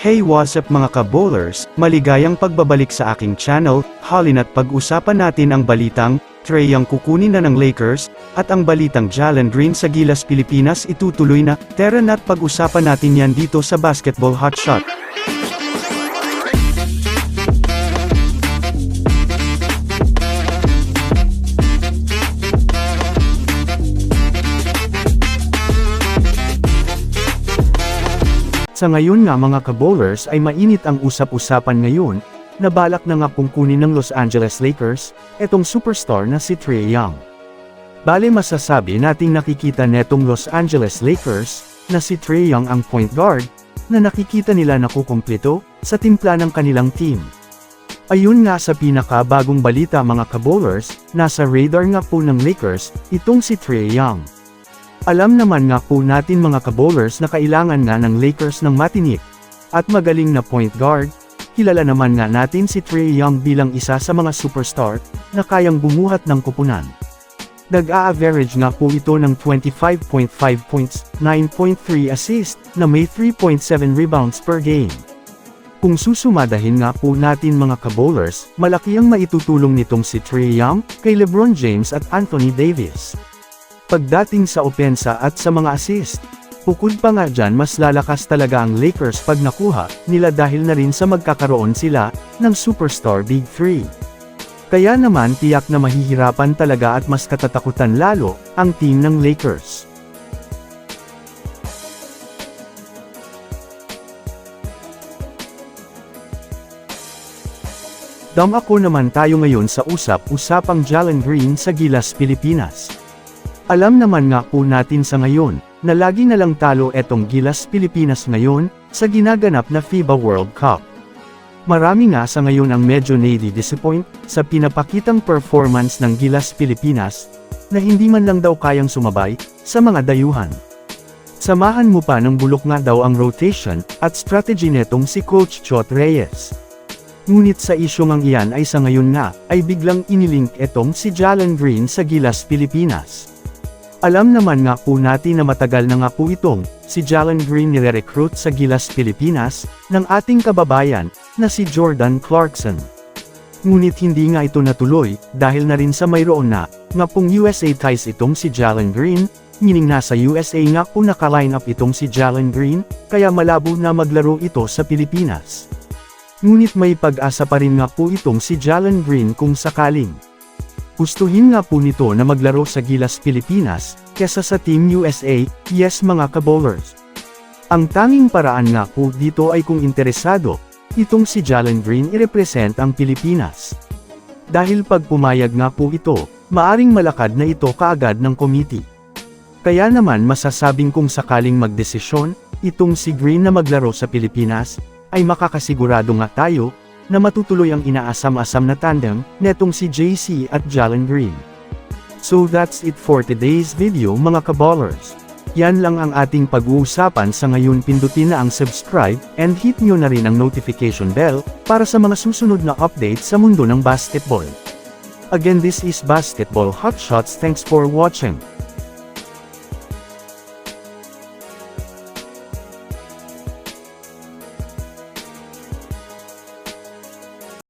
Hey what's up mga ka-bowlers, maligayang pagbabalik sa aking channel, halina't pag-usapan natin ang balitang, Trey ang kukunin na ng Lakers, at ang balitang Jalen Green sa Gilas Pilipinas itutuloy na, tara na't pag-usapan natin yan dito sa Basketball Hotshot. Sa ngayon nga mga ka-bowlers ay mainit ang usap-usapan ngayon, na balak na nga pong kunin ng Los Angeles Lakers, etong superstar na si Trae Young. Bale masasabi nating nakikita netong Los Angeles Lakers, na si Trae Young ang point guard, na nakikita nila nakukumpleto, sa timpla ng kanilang team. Ayun nga sa pinakabagong balita mga ka-bowlers, nasa radar nga po ng Lakers, itong si Trae Young. Alam naman nga po natin mga kabowlers na kailangan nga ng Lakers ng matinik at magaling na point guard. Kilala naman nga natin si Trae Young bilang isa sa mga superstar na kayang bumuhat ng kupunan. Nag-a-average nga po ito ng 25.5 points, 9.3 assist, na may 3.7 rebounds per game. Kung susumadahin nga po natin mga kabowlers, malaki ang maitutulong nitong si Trae Young, kay LeBron James at Anthony Davis. Pagdating sa opensa at sa mga assist, bukod pa nga dyan mas lalakas talaga ang Lakers pag nakuha nila dahil na rin sa magkakaroon sila ng superstar Big 3. Kaya naman tiyak na mahihirapan talaga at mas katatakutan lalo ang team ng Lakers. Dam ako naman tayo ngayon sa usap-usapang Jalen Green sa Gilas, Pilipinas. Alam naman nga po natin sa ngayon, na lagi na lang talo etong Gilas Pilipinas ngayon, sa ginaganap na FIBA World Cup. Marami nga sa ngayon ang medyo nadi-disappoint, sa pinapakitang performance ng Gilas Pilipinas, na hindi man lang daw kayang sumabay, sa mga dayuhan. Samahan mo pa ng bulok nga daw ang rotation, at strategy netong si Coach Chot Reyes. Ngunit sa isyong ang iyan ay sa ngayon nga, ay biglang inilink etong si Jalen Green sa Gilas Pilipinas. Alam naman nga po natin na matagal na nga po itong, si Jalen Green nire-recruit sa Gilas Pilipinas, ng ating kababayan, na si Jordan Clarkson. Ngunit hindi nga ito natuloy, dahil na rin sa mayroon na, nga pong USA ties itong si Jalen Green, meaning nasa USA nga po naka-line up itong si Jalen Green, kaya malabo na maglaro ito sa Pilipinas. Ngunit may pag-asa pa rin nga po itong si Jalen Green kung sakaling. Gustuhin nga po nito na maglaro sa Gilas Pilipinas, kesa sa Team USA, yes mga kabowlers. Ang tanging paraan nga po dito ay kung interesado, itong si Jalen Green i-represent ang Pilipinas. Dahil pag pumayag nga po ito, maaring malakad na ito kaagad ng committee. Kaya naman masasabing kung sakaling magdesisyon, itong si Green na maglaro sa Pilipinas, ay makakasigurado nga tayo, na matutuloy ang inaasam-asam na tandem, netong si JC at Jalen Green. So that's it for today's video mga kaballers. Yan lang ang ating pag-uusapan sa ngayon pindutin na ang subscribe, and hit nyo na rin ang notification bell, para sa mga susunod na update sa mundo ng basketball. Again this is Basketball Hotshots thanks for watching.